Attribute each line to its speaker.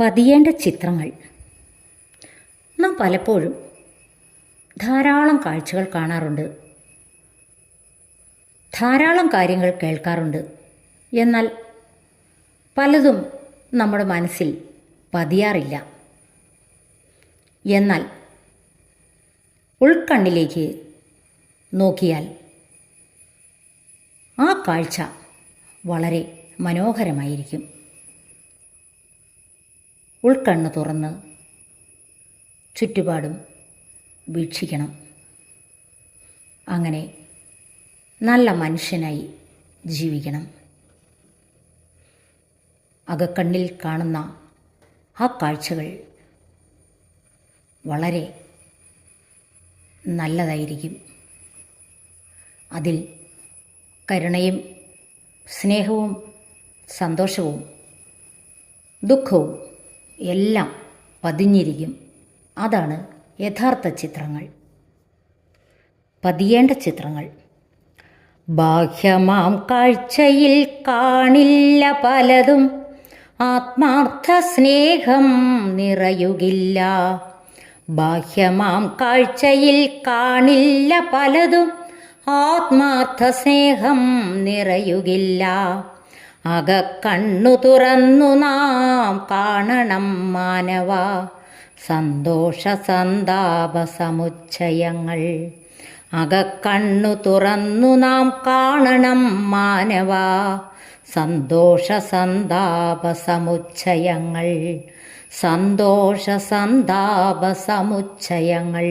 Speaker 1: പതിയേണ്ട ചിത്രങ്ങൾ. നാം പലപ്പോഴും ധാരാളം കാഴ്ചകൾ കാണാറുണ്ട്. ധാരാളം കാര്യങ്ങൾ കേൾക്കാറുണ്ട്. എന്നാൽ പലതും നമ്മുടെ മനസ്സിൽ പതിയാറില്ല. എന്നാൽ ഉൾക്കണ്ണിലേക്ക് നോക്കിയാൽ ആ കാഴ്ച വളരെ മനോഹരമായിരിക്കും. ഉൾക്കണ്ണ് തുറന്ന് ചുറ്റുപാടും വീക്ഷിക്കണം. അങ്ങനെ നല്ല മനുഷ്യനായി ജീവിക്കണം. അകക്കണ്ണിൽ കാണുന്ന ആ കാഴ്ചകൾ വളരെ നല്ലതായിരിക്കും. അതിൽ കരുണയും സ്നേഹവും സന്തോഷവും ദുഃഖവും എല്ലാം പതിഞ്ഞിരിക്കും. അതാണ് യഥാർത്ഥ ചിത്രങ്ങൾ. പതിയേണ്ട ചിത്രങ്ങൾ. ബാഹ്യമാം കാഴ്ചയിൽ കാണില്ല പലതും. ആത്മാർത്ഥ സ്നേഹം നിറയുകില്ല. ബാഹ്യമാം കാഴ്ചയിൽ കാണില്ല പലതും. ആത്മാർത്ഥ സ്നേഹം നിറയുകില്ല. അകക്കണ്ണു തുറന്നു നാം കാണണം മാനവ. സന്തോഷ സന്താപ സമുച്ചയങ്ങൾ. അകക്കണ്ണു തുറന്നു നാം കാണണം മാനവ. സന്തോഷ സന്താപ സമുച്ചയങ്ങൾ. സന്തോഷ സന്താപ സമുച്ചയങ്ങൾ.